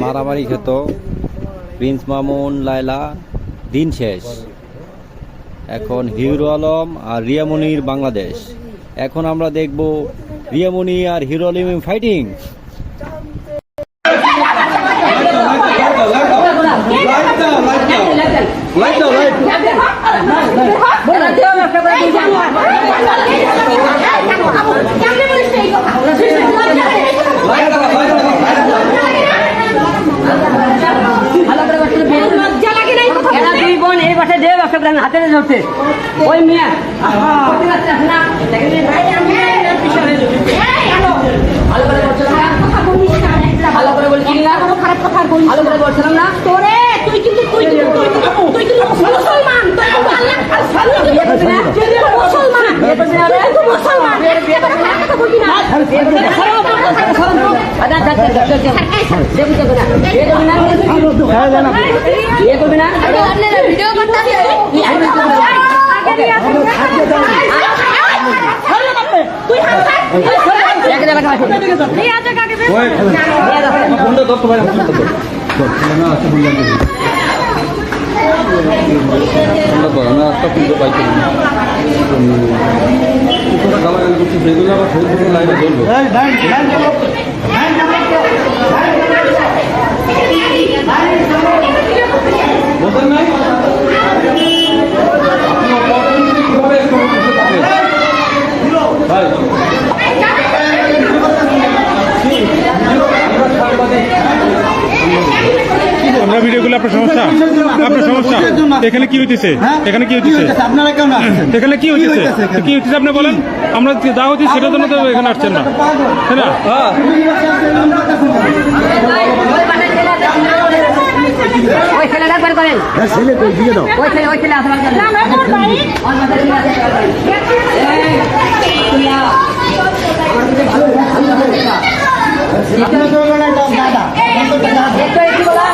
মারামারি খেত, প্রিন্স মামুন, লায়লা, দিন শেষ। এখন হিরো আলম আর রিয়ামনির বাংলাদেশ। এখন আমরা দেখব রিয়ামনি আর হিরো আলম ফাইটিং হাতে ধরছে ওই মিয়া। না তোরে তুই কিন্তু তুই কিন্তু তুই কিন্তু মুসলমান তুই কিন্তু আল্লাহ আর তুই কিন্তু মুসলমান তুই কিন্তু মুসলমান একটা খারাপ কথা বলবি আচ্ছা আচ্ছা আচ্ছা আচ্ছা না ভিডিও করতে তুই হাত এক জায়গা আছে এই আছে কাকে ফোনটা ধরতে পারে ফোনটা ধর ফোনটা ধর আমি একটা ফোনটা পাইছি গালাগালি করছি সেগুলো আবার ফেসবুকে লাইভে ধরবো বোঝেন নাই আমরা ভিডিও আপনার সমস্যা? আপনার সমস্যা? এখানে কি হইতেছে? এখানে কি হইতেছে? এখানে কি হইতেছে? কি হইতেছে আপনি বলেন? আমরা যা হচ্ছে সেটার জন্য তো এখানে আসছেন না। তাই না? ছেলে কই দিয়ে দাও ছেলে, ওই ছেলে আসবার একটু বলা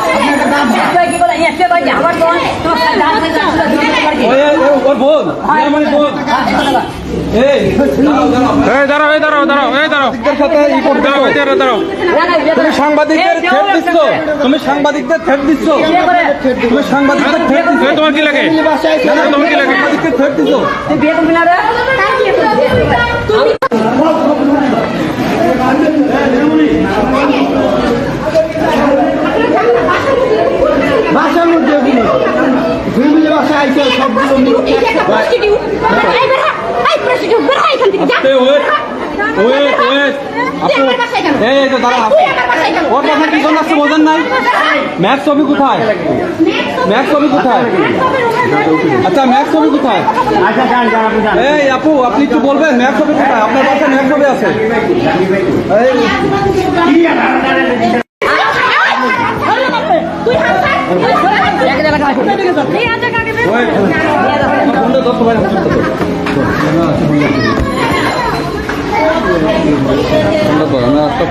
একটু একটু বলা একটু কই আমার তো তোমার সাথে ডান্স করতে ওই ওই, ওর বোন আমার বোন। এই দাঁড়াও দাঁড়াও। এই দাঁড়াও দাঁড়াও দাঁড়াও এই দাঁড়াও। সাথে ই করতে দাঁড়াও দাঁড়াও দাঁড়াও। তুমি সাংবাদিকদের থ্রেট দিচ্ছ। তুমি সাংবাদিকদের থ্রেট দিচ্ছ। তুমি সাংবাদিকদের থ্রেট দিচ্ছ। তোমার কি লাগে? তোমার কি লাগে? সাংবাদিকদের থ্রেট দিচ্ছ। মধ্যে এগুলো। ফ্যামিলি সবগুলো এই যে একটা prostitute। এই বের হ। এই prostitute, বের হ এখান থেকে, যা। এই ওয়েট ওয়েট ওয়েট তুই আমার বাসায় কেন? এই তো দাঁড়া তুই আমার বাসায় কেন? ওর কথা কি জন্য আসছে বোঝেন নাই ম্যাথ ছবি কোথায় ম্যাথ ছবি কোথায় আচ্ছা ম্যাথ ছবি কোথায় এই আপু আপনি একটু বলবেন ম্যাথ ছবি কোথায় আপনার বাসায় ম্যাথ ছবি আছে এই তুই হাত ছাড়। এক জায়গা আছে এই আছে কাকে বের ওয়েট ফোনটা ধরতে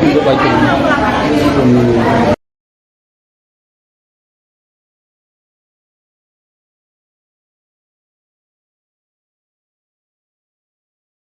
পারেন ফোনটা